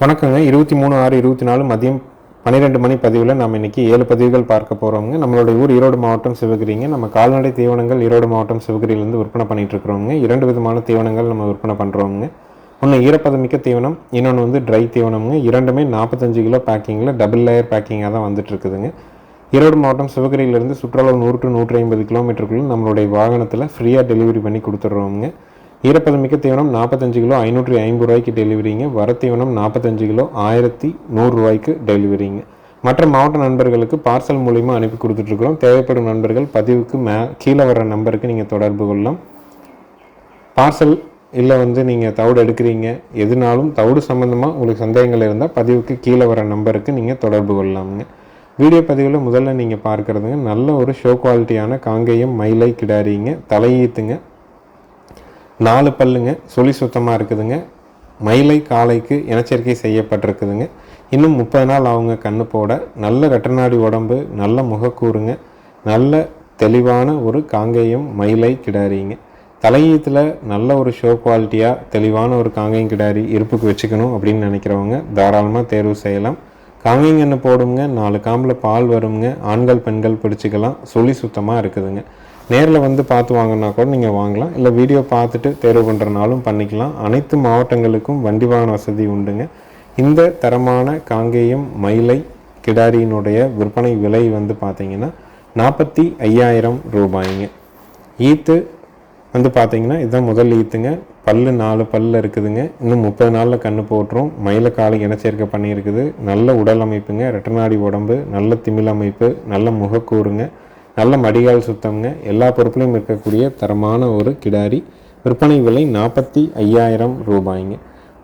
வணக்கங்க. இருபத்தி மூணு ஆறு இருபத்தி நாலு மதியம் பன்னிரெண்டு மணி பதிவில் நம்ம இன்னைக்கு ஏழு பதிவுகள் பார்க்க போகிறோங்க நம்மளுடைய ஊர் ஈரோடு மாவட்டம் சிவகிரிங்க. நம்ம கால்நடை தீவனங்கள் ஈரோடு மாவட்டம் சிவகிரியிலேருந்து விற்பனை பண்ணிகிட்டு இருக்கிறோங்க இரண்டு விதமான தீவனங்கள் நம்ம விற்பனை பண்ணுறோங்க ஒன்று ஈரப்பதமிக்க தீவனம் இன்னொன்று வந்து ட்ரை தீவனம்ங்க. இரண்டுமே நாற்பத்தஞ்சு கிலோ பேக்கிங்கில் டபுள் லேயர் பேக்கிங்காக தான் வந்துட்டுருக்குதுங்க. ஈரோடு மாவட்டம் சிவகிரியிலேருந்து சுற்றுலா நூறு டு நூற்றி ஐம்பது கிலோமீட்டருக்குள்ளே நம்மளுடைய வாகனத்தில் ஃப்ரீயாக டெலிவரி பண்ணி கொடுத்துட்றோங்க ஈரப்பதமிக்க தீவனம் நாற்பத்தஞ்சு கிலோ ஐநூற்றி ஐம்பது ரூபாய்க்கு டெலிவரிங்க. வர தீவனம் நாற்பத்தஞ்சு கிலோ ஆயிரத்தி நூறுரூவாய்க்கு டெலிவரிங்க. மற்ற மாவட்ட நண்பர்களுக்கு பார்சல் மூலிமா அனுப்பி கொடுத்துட்ருக்குறோம். தேவைப்படும் நண்பர்கள் பதிவுக்கு மே கீழே வர நம்பருக்கு நீங்கள் தொடர்பு கொள்ளலாம். பார்சல் இல்லை வந்து நீங்கள் தவிடு எடுக்கிறீங்க. எதுனாலும் தவிடு சம்மந்தமாக உங்களுக்கு சந்தேகங்கள் இருந்தால் பதிவுக்கு கீழே வர நம்பருக்கு நீங்கள் தொடர்பு கொள்ளலாமுங்க. வீடியோ பதிவில் முதல்ல நீங்கள் பார்க்குறதுங்க நல்ல ஒரு ஷோ குவாலிட்டியான காங்கேயம் மயிலை கிடாரிங்க தலையீத்துங்க நாலு பல்லுங்க சுழி சுத்தமாக இருக்குதுங்க. மயிலை காளைக்கு இனச்சேர்க்கை செய்யப்பட்டிருக்குதுங்க. இன்னும் முப்பது நாள் அவங்க கண்ணு போட. நல்ல ரெட்டநாடி உடம்பு நல்ல முகக்கூறுங்க. நல்ல தெளிவான ஒரு காங்கேயம் மயிலை கிடாரிங்க. தலையீத்தில் நல்ல ஒரு ஷோ குவாலிட்டியாக தெளிவான ஒரு காங்கேயம் கிடாரி இருப்புக்கு வச்சுக்கணும் அப்படின்னு நினைக்கிறவங்க தாராளமாக தேர்வு செய்யலாம். காங்கேயம் காங்கேயங்கன்னு போடுங்க நாலு காம்பில் பால் வருங்க. ஆண்கள் பெண்கள் பிடிச்சிக்கலாம். சொல்லி சுத்தமாக இருக்குதுங்க. நேரில் வந்து பார்த்து வாங்கினா கூட நீங்கள் வாங்கலாம். இல்லை வீடியோ பார்த்துட்டு தேர்வு பண்ணுறனாலும் பண்ணிக்கலாம். அனைத்து மாவட்டங்களுக்கும் வண்டி வாகன வசதி உண்டுங்க. இந்த தரமான காங்கேயம் மயிலை கிடாரியினுடைய விற்பனை விலை வந்து பார்த்தீங்கன்னா நாற்பத்தி ஐயாயிரம் ரூபாய்ங்க. ஈத்து வந்து பார்த்தீங்கன்னா இதுதான் முதல் ஈத்துங்க. பல்லு நாலு பல்ல இருக்குதுங்க. இன்னும் முப்பது நாளில் கண்ணு போட்டுரும். மயில காலை இனச்சேர்க்கை பண்ணியிருக்குது. நல்ல உடல் அமைப்புங்க. ரெட்டநாடி உடம்பு நல்ல திமிழ் அமைப்பு நல்ல முகக்கூறுங்க. நல்ல மடிகால் சுத்தம்ங்க எல்லா பொருட்களையும் இருக்கக்கூடிய தரமான ஒரு கிடாரி. விற்பனை விலை நாற்பத்தி ஐயாயிரம் ரூபாய்ங்க.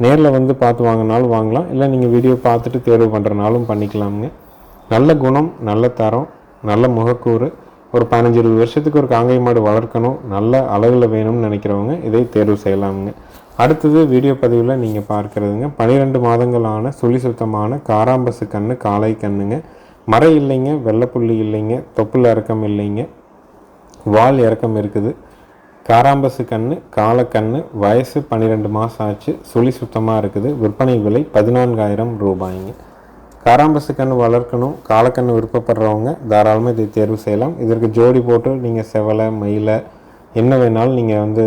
நேரில் வந்து பார்த்து வாங்கினாலும் வாங்கலாம். இல்லை நீங்கள் வீடியோ பார்த்துட்டு தேர்வு பண்ணுறனாலும் பண்ணிக்கலாமுங்க. நல்ல குணம் நல்ல தரம் நல்ல முகக்கூறு. ஒரு பதினஞ்சு இருபது வருஷத்துக்கு ஒரு காங்கை மாடு வளர்க்கணும். நல்ல அளவில் வேணும்னு நினைக்கிறவங்க இதை தேர்வு செய்யலாமுங்க. அடுத்தது வீடியோ பதிவில் நீங்கள் பார்க்குறதுங்க. பனிரெண்டு மாதங்களான சுழி சுத்தமான காராம்பசு கண்ணு காளை கண்ணுங்க. மறை இல்லைங்க வெள்ளைப்புள்ளி இல்லைங்க தொப்புள் இறக்கம் இல்லைங்க. வால் இறக்கம் இருக்குது. காராம்பசு கண்ணு காலக்கண்ணு வயசு பன்னிரெண்டு மாதம் ஆச்சு. சுழி சுத்தமாக இருக்குது. விற்பனை விலை பதினான்காயிரம் ரூபாய்ங்க. காராம்பசு கன்று வளர்க்கணும். காலக்கண்ணு விருப்பப்படுறவங்க தாராளமாக இதை தேர்வு செய்யலாம். இதற்கு ஜோடி போட்டு நீங்கள் செவலை மயிலை என்ன வேணாலும் நீங்கள் வந்து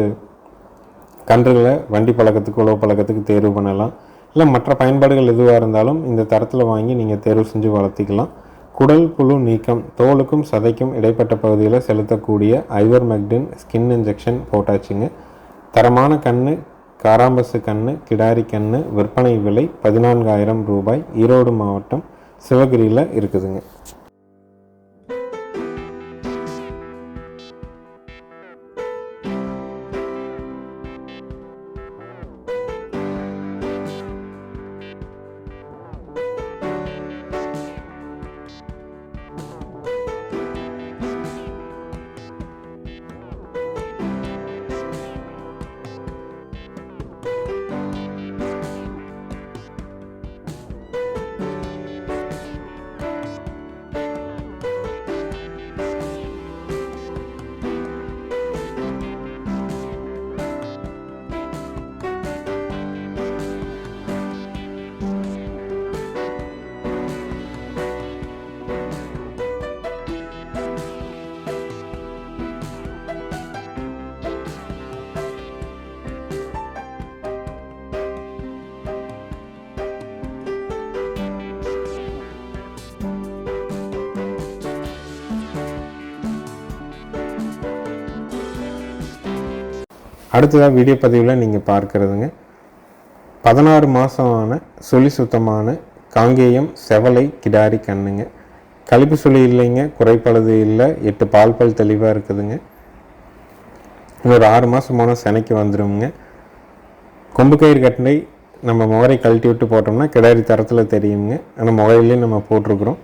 கன்றுகளை வண்டி பழக்கத்துக்கு உழவு பழக்கத்துக்கு தேர்வு பண்ணலாம். இல்லை மற்ற பயன்பாடுகள் எதுவாக இருந்தாலும் இந்த தரத்தில் வாங்கி நீங்கள் தேர்வு செஞ்சு வளர்த்திக்கலாம். குடல் புழு நீக்கம் தோலுக்கும் சதைக்கும் இடைப்பட்ட பகுதியில் செலுத்தக்கூடிய ஐவர் மெக்டின் ஸ்கின் இன்ஜெக்ஷன் போட்டாச்சுங்க. தரமான கண்ணு காராம்பசு கண்ணு கிடாரி கண்ணு விற்பனை விலை பதினான்காயிரம் ரூபாய் ஈரோடு மாவட்டம் சிவகிரியில் இருக்குதுங்க. அடுத்ததாக வீடியோ பதிவில் நீங்கள் பார்க்குறதுங்க. பதினாறு மாதமான சொல்லி சுத்தமான காங்கேயம் செவலை கிடாரி கண்ணுங்க. கழிப்பு சுழி இல்லைங்க குறைப்பழுது இல்லை எட்டு பால் பல் தெளிவாக இருக்குதுங்க. இன்னொரு ஆறு மாதம் போனால் செனைக்கு வந்துடுங்க கொம்பு கயிறு கட்டினை நம்ம முகரை கழட்டி விட்டு போட்டோம்னா கிடாரி தரத்தில் தெரியுங்க. ஆனால் முகையிலையும் நம்ம போட்டிருக்கிறோம்.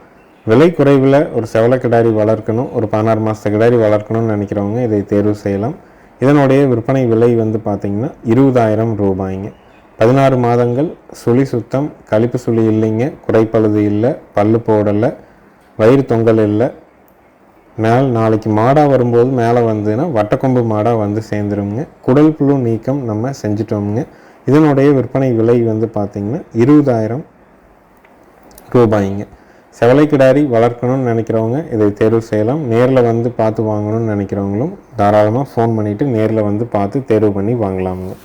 விலை குறைவில் ஒரு செவலை கிடாரி வளர்க்கணும் ஒரு பதினாறு மாதத்து கிடாரி வளர்க்கணும்னு நினைக்கிறவங்க இதை தேர்வு செய்யலாம். இதனுடைய விற்பனை விலை வந்து பார்த்திங்கன்னா இருபதாயிரம் ரூபாய்ங்க. பதினாறு மாதங்கள் சுழி சுத்தம் கழிப்பு சுழி இல்லைங்க குறைப்பழுது இல்லை பல்லு போடலை வயிறு தொங்கல் இல்லை. மேல் நாளைக்கு மாடாக வரும்போது மேலே வந்துன்னா வட்டக்கொம்பு மாடாக வந்து சேர்ந்துருங்க. குடல் புழு நீக்கம் நம்ம செஞ்சிட்டோமுங்க. இதனுடைய விற்பனை விலை வந்து பார்த்திங்கன்னா இருபதாயிரம் ரூபாய்ங்க. செவலை கிடாரி வளர்க்கணும்னு நினைக்கிறவங்க இதை தேர்வு செய்யலாம். நேரில் வந்து பார்த்து வாங்கணும்னு நினைக்கிறவங்களும் தாராளமாக ஃபோன் பண்ணிவிட்டு நேரில் வந்து பார்த்து தேர்வு பண்ணி வாங்கலாமுங்க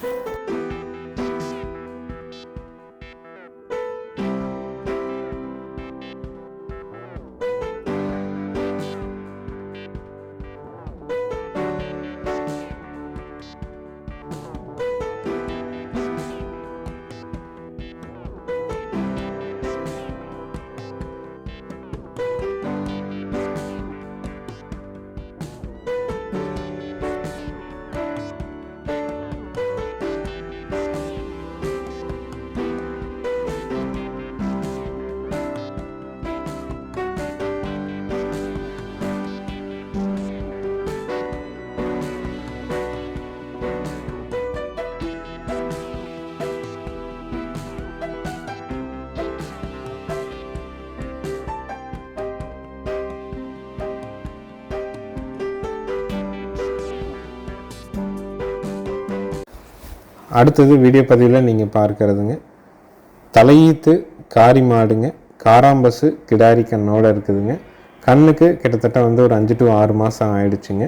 அடுத்தது வீடியோ பதிவில் நீங்கள் பார்க்கறதுங்க. தலையீத்து காரி மாடுங்க. காராம்பசு கிடாரி கண்ணோடு இருக்குதுங்க. கண்ணுக்கு கிட்டத்தட்ட வந்து ஒரு அஞ்சு டு ஆறு மாதம் ஆயிடுச்சுங்க.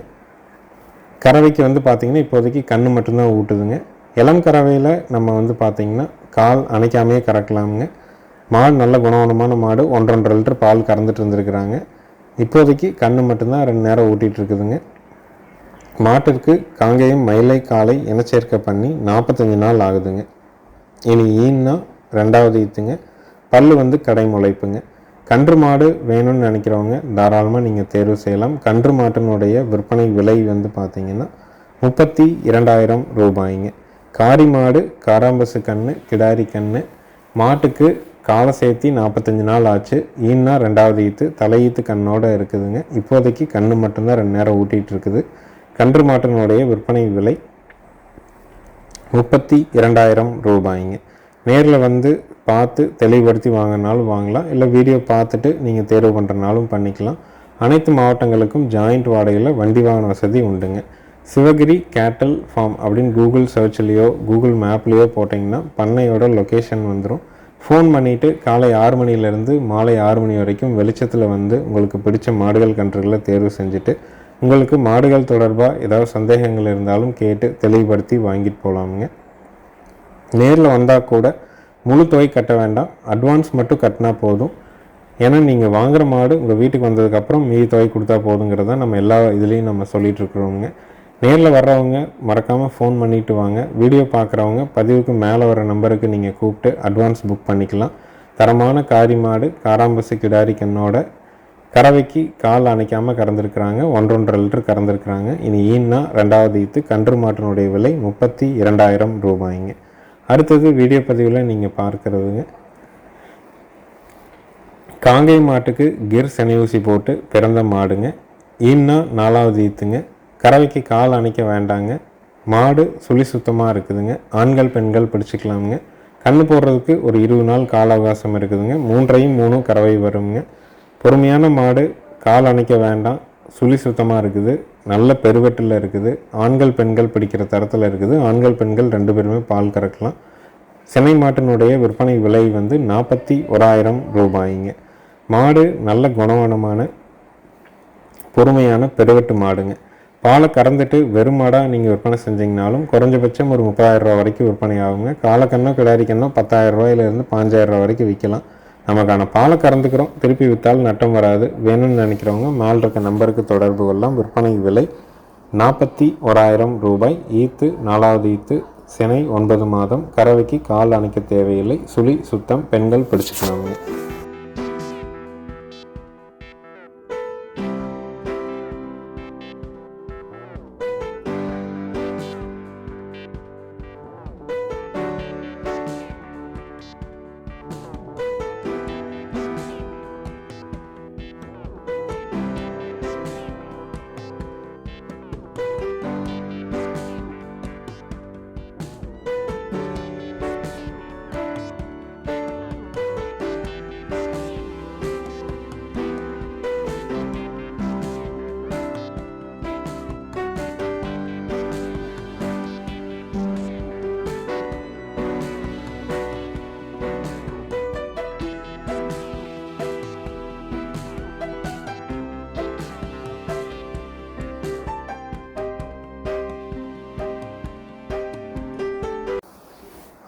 கறவைக்கு வந்து பார்த்திங்கன்னா இப்போதைக்கு கண் மட்டும்தான் ஊட்டுதுங்க. இளம் கறவையில் நம்ம வந்து பார்த்திங்கன்னா கால் அணைக்காமையே கறக்கலாமுங்க. மாடு நல்ல குணவனமான மாடு. ஒன்றொன்றரை லிட்டர் பால் கறந்துட்டு இருந்துருக்குறாங்க. இப்போதைக்கு கண் மட்டும்தான் ரெண்டு நேரம் ஊட்டிகிட்டு இருக்குதுங்க. மாட்டிற்கு காங்கேயம் மயிலை காலை இனச்சேர்க்கை பண்ணி நாற்பத்தஞ்சு நாள் ஆகுதுங்க. இனி ஈன்னா ரெண்டாவது ஈத்துங்க. பல்லு வந்து கடை முளைப்புங்க. கன்று மாடு வேணும்னு நினைக்கிறவங்க தாராளமாக நீங்கள் தேர்வு செய்யலாம். கன்று மாட்டினுடைய விற்பனை விலை வந்து பார்த்தீங்கன்னா முப்பத்தி இரண்டாயிரம் ரூபாய்ங்க. காரி மாடு காராம்பசு கன்று கிடாரி கன்று மாட்டுக்கு காலை சேர்த்தி நாற்பத்தஞ்சு நாள் ஆச்சு. ஈன்னா ரெண்டாவது ஈத்து தலையீத்து கண்ணோடு இருக்குதுங்க. இப்போதைக்கு கன்று மட்டும்தான் ரெண்டு நேரம் ஊட்டிகிட்டு இருக்குது. கன்று மாட்டினுடைய விற்பனை விலை முப்பத்தி இரண்டாயிரம் ரூபாய்ங்க. நேரில் வந்து பார்த்து தெளிவுபடுத்தி வாங்கினாலும் வாங்கலாம். இல்லை வீடியோ பார்த்துட்டு நீங்கள் தேர்வு பண்ணுறனாலும் பண்ணிக்கலாம். அனைத்து மாவட்டங்களுக்கும் ஜாயிண்ட் வாடகையில் வண்டி வாகன வசதி உண்டுங்க. சிவகிரி கேட்டல் ஃபார்ம் அப்படின்னு கூகுள் சர்ச்லேயோ கூகுள் மேப்லேயோ போட்டிங்கன்னா பண்ணையோட லொக்கேஷன் வந்துடும் ஃபோன் பண்ணிவிட்டு காலை ஆறு மணிலேருந்து மாலை ஆறு மணி வரைக்கும் வெளிச்சத்தில் வந்து உங்களுக்கு பிடிச்ச மாடுகள் கன்றுகளை தேர்வு செஞ்சுட்டு உங்களுக்கு மாடுகள் தொடர்பாக ஏதாவது சந்தேகங்கள் இருந்தாலும் கேட்டு தெளிவுபடுத்தி வாங்கிட்டு போகலாமுங்க. நேரில் வந்தால் கூட முழு தொகை கட்ட வேண்டாம். அட்வான்ஸ் மட்டும் கட்டினா போதும். ஏன்னா நீங்கள் வாங்குகிற மாடு உங்கள் வீட்டுக்கு வந்ததுக்கப்புறம் மீதி தொகை கொடுத்தா போதுங்கிறத நம்ம எல்லா இதுலேயும் நம்ம சொல்லிகிட்டு இருக்கிறோங்க நேரில் வர்றவங்க மறக்காமல் ஃபோன் பண்ணிவிட்டு வாங்க. வீடியோ பார்க்குறவங்க பதிவுக்கு மேலே வர நம்பருக்கு நீங்கள் கூப்பிட்டு அட்வான்ஸ் புக் பண்ணிக்கலாம். தரமான காரி மாடு காராம்பசு கிடாரி கண்ணோட கறவைக்கு கால் அணைக்காமல் கறந்துருக்குறாங்க. ஒன்றொன்றரை லிட்டர் கறந்துருக்குறாங்க. இனி ஈன்னா ரெண்டாவது ஈத்து கன்று மாட்டினுடைய விலை முப்பத்தி இரண்டாயிரம் ரூபாய்ங்க. அடுத்தது வீடியோ பதிவில் நீங்கள் பார்க்குறதுங்க. காங்கை மாட்டுக்கு கிர் சனியூசி போட்டு பிறந்த மாடுங்க. ஈன்னா நாலாவது ஈத்துங்க. கறவைக்கு கால் அணைக்க வேண்டாங்க. மாடு சுழி சுத்தமாக இருக்குதுங்க. ஆண்கள் பெண்கள் பிடிச்சிக்கலாமுங்க. கண்ணு போடுறதுக்கு ஒரு இருபது நாள் கால அவகாசம் இருக்குதுங்க. மூன்றையும் மூணும் கறவை வருங்க பொறுமையான மாடு கால் அணைக்க வேண்டாம். சுழி சுத்தமாக இருக்குது. நல்ல பெருவெட்டில் இருக்குது. ஆண்கள் பெண்கள் பிடிக்கிற தரத்தில் இருக்குது. ஆண்கள் பெண்கள் ரெண்டு பேருமே பால் கறக்கலாம். சென்னை மாட்டினுடைய விற்பனை விலை வந்து நாற்பத்தி ஓராயிரம் ரூபாய்ங்க. மாடு நல்ல குணவனமான பொறுமையான பெருவெட்டு மாடுங்க. பாலை கறந்துட்டு வெறும் மாடாக நீங்கள் விற்பனை செஞ்சீங்கனாலும் குறைஞ்சபட்சம் ஒரு முப்பதாயிரரூபா வரைக்கும் விற்பனை ஆகுங்க. காலக்கண்ணோ கிடாரிக்கண்ணோ கண்ணோ பத்தாயிரம் பாஞ்சாயிரம் ரூபா வரைக்கும் விற்கலாம். நமக்கான பாலை கறந்துக்கிறோம். திருப்பி விற்றால் நட்டம் வராது. வேணும்னு நினைக்கிறவங்க மேல் இருக்க நம்பருக்கு தொடர்பு கொள்ளலாம். விற்பனை விலை நாற்பத்தி ஓராயிரம் ரூபாய். ஈத்து நாலாவது ஈத்து சினை ஒன்பது மாதம். கறவைக்கு கால் அணைக்க தேவையில்லை. சுழி சுத்தம் பெண்கள் பிடிச்சிக்கலாமுங்க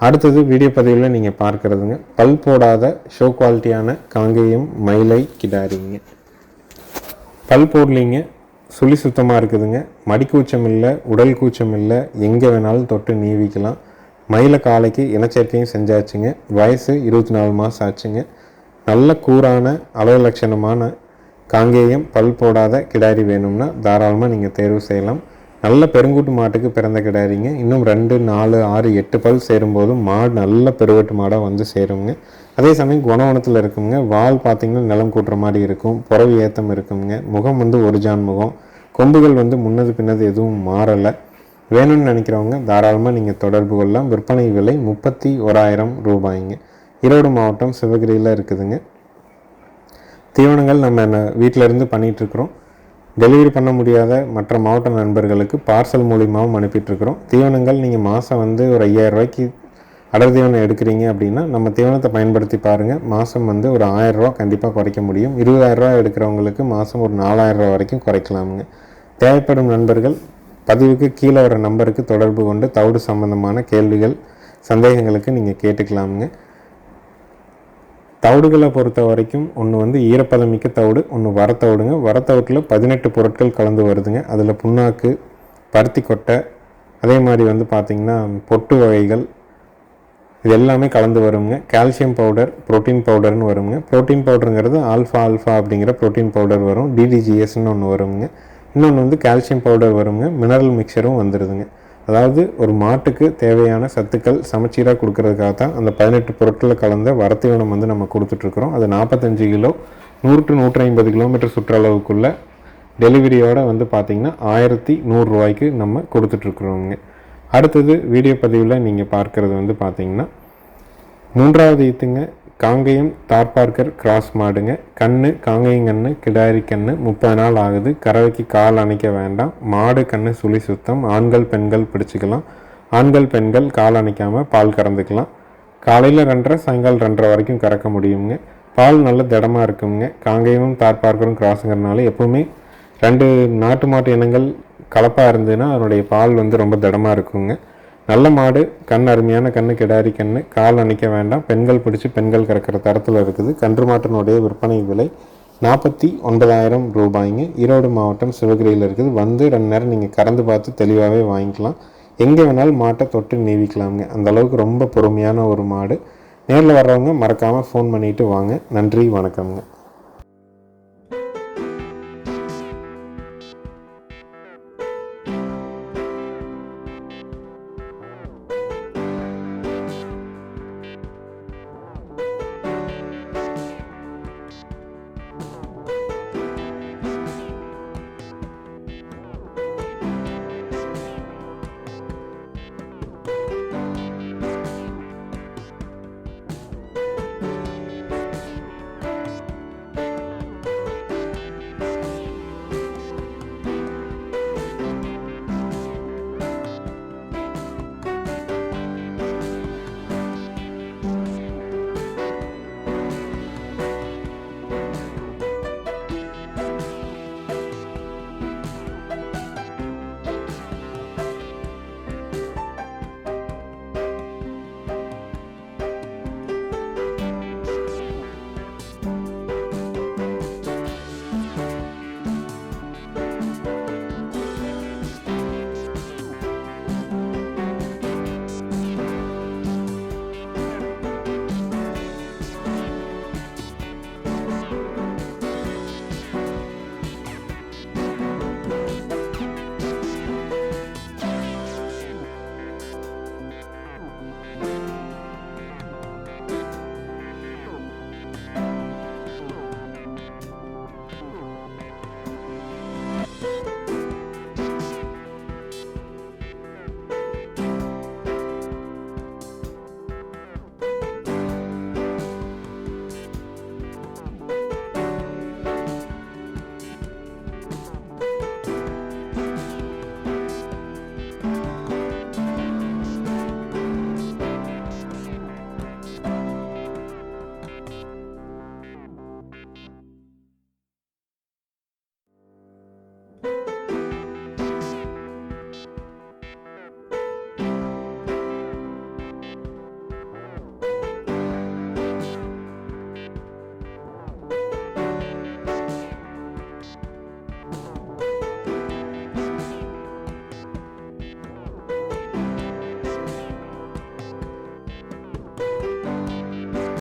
அடுத்தது வீடியோ பதிவில் நீங்கள் பார்க்குறதுங்க. பல் போடாத ஷோ குவாலிட்டியான காங்கேயம் மயிலை கிடாரிங்க பல் போடலிங்க சுழி சுத்தமாக இருக்குதுங்க. மடிக்கூச்சம் இல்லை உடல் கூச்சம் இல்லை எங்கே வேணாலும் தொட்டு நீவிக்கலாம். மயில காலைக்கு இனச்சேர்க்கையும் செஞ்சாச்சுங்க. வயசு இருபத்தி நாலு மாதம் ஆச்சுங்க. நல்ல கூரான அளவு லட்சணமான காங்கேயம் பல் போடாத கிடாரி வேணும்னா தாராளமாக நீங்கள் தேர்வு செய்யலாம். நல்ல பெருங்கூட்டு மாட்டுக்கு பிறந்த கிடாரிங்க. இன்னும் ரெண்டு நாலு ஆறு எட்டு பல் சேரும்போது மாடு நல்ல பெருவெட்டு மாடாக வந்து சேருங்க. அதே சமயம் குணவனத்தில் இருக்குங்க. வால் பார்த்திங்கன்னா நிலம் கூட்டுற மாதிரி இருக்கும். புறவு ஏத்தம் இருக்குங்க. முகம் வந்து ஒரு ஜான் முகம். கொம்புகள் வந்து முன்னது பின்னது எதுவும் மாறலை. வேணும்னு நினைக்கிறவங்க தாராளமாக நீங்கள் தொடர்பு கொள்ளலாம். விற்பனை விலை முப்பத்தி ஓராயிரம் ரூபாய்ங்க. ஈரோடு மாவட்டம் சிவகிரியில் இருக்குதுங்க. தீவனங்கள் நம்ம வீட்டிலேருந்து பண்ணிகிட்ருக்குறோம் டெலிவரி பண்ண முடியாத மற்ற மாவட்ட நண்பர்களுக்கு பார்சல் மூலியமாகவும் அனுப்பிட்டுருக்குறோம். தீவனங்கள் நீங்கள் மாதம் வந்து ஒரு ஐயாயிரரூவாய்க்கு அடர் தீவனம் எடுக்கிறீங்க அப்படின்னா நம்ம தீவனத்தை பயன்படுத்தி பாருங்கள் மாதம் வந்து ஒரு ஆயிரரூவா கண்டிப்பாக குறைக்க முடியும். இருபதாயிரரூவா எடுக்கிறவங்களுக்கு மாதம் ஒரு நாலாயிரரூவா வரைக்கும் குறைக்கலாமுங்க. தேவைப்படும் நண்பர்கள் பதிவுக்கு கீழே வர நம்பருக்கு தொடர்பு கொண்டு தவிடு சம்பந்தமான கேள்விகள் சந்தேகங்களுக்கு நீங்கள் கேட்டுக்கலாமுங்க. தவிடுகளை பொறுத்த வரைக்கும் ஒன்று வந்து ஈரப்பதமிக்க தவிடு ஒன்று வரத்தவிடுங்க வரத்தவிட்டில் பதினெட்டு பொருட்கள் கலந்து வருதுங்க. அதில் புண்ணாக்கு பருத்தி கொட்டை அதே மாதிரி வந்து பார்த்திங்கன்னா பொட்டு வகைகள் இது எல்லாமே கலந்து வருங்க. கால்சியம் பவுடர் ப்ரோட்டீன் பவுடர்னு வருங்க. ப்ரோட்டீன் பவுடருங்கிறது ஆல்ஃபா ஆல்ஃபா அப்படிங்கிற ப்ரோட்டீன் பவுடர் வரும். டிடிஜிஎஸ்ன்னு ஒன்று வருங்க. இன்னொன்று வந்து கால்சியம் பவுடர் வருங்க. மினரல் மிக்சரும் வந்துடுதுங்க அதாவது ஒரு மாட்டுக்கு தேவையான சத்துக்கள் சமச்சீராக கொடுக்கறதுக்காக தான் அந்த பதினெட்டு பொருட்களை கலந்த வரத்தீவனம் வந்து நம்ம கொடுத்துட்ருக்குறோம். அது நாற்பத்தஞ்சு கிலோ நூறு டு நூற்றி ஐம்பது கிலோமீட்டர் சுற்றளவுக்குள்ள டெலிவரியோடு வந்து பார்த்திங்கன்னா ஆயிரத்தி நூறுரூவாய்க்கு நம்ம கொடுத்துட்ருக்குறோங்க. அடுத்தது வீடியோ பதிவில் நீங்கள் பார்க்குறது வந்து பார்த்தீங்கன்னா மூன்றாவது ஈத்துங்க காங்கேயம் தார்பார்க்கர் கிராஸ் மாடுங்க. கண்ணு காங்கேயம் கண்ணு கிடாரி கண்ணு முப்பது நாள் ஆகுது. கறவைக்கு கால் அணைக்க வேண்டாம். மாடு கண்ணு சுழி சுத்தம். ஆண்கள் பெண்கள் பிடிச்சிக்கலாம். ஆண்கள் பெண்கள் கால் அணைக்காமல் பால் கறந்துக்கலாம். காலையில் ரெண்டரை சாயங்காலம் ரெண்டரை வரைக்கும் கறக்க முடியுங்க. பால் நல்ல திடமாக இருக்குங்க. காங்கேயமும் தார்பார்க்கரும் கிராஸுங்கிறனால எப்போவுமே ரெண்டு நாட்டு மாட்டு இனங்கள் கலப்பாக இருந்ததுன்னா அதனுடைய பால் வந்து ரொம்ப திடமாக இருக்குங்க. நல்ல மாடு கண் அருமையான கண்ணு கிடாரி கண்ணு கால் அணைக்க வேண்டாம். பெண்கள் பிடிச்சி பெண்கள் கறக்கிற தரத்தில் இருக்குது. கன்று மாட்டினுடைய விற்பனை விலை நாற்பத்தி ஒன்பதாயிரம் ரூபாய்ங்க. ஈரோடு மாவட்டம் சிவகிரியில் இருக்குது. வந்து ரெண்டு நேரம் நீங்கள் கறந்து பார்த்து தெளிவாகவே வாங்கிக்கலாம். எங்கே வேணாலும் மாட்டை தொட்டு நீவிக்கலாமுங்க. அந்த அளவுக்கு ரொம்ப பொறுமையான ஒரு மாடு. நேரில் வர்றவங்க மறக்காமல் ஃபோன் பண்ணிவிட்டு வாங்க. நன்றி வணக்கம்ங்க.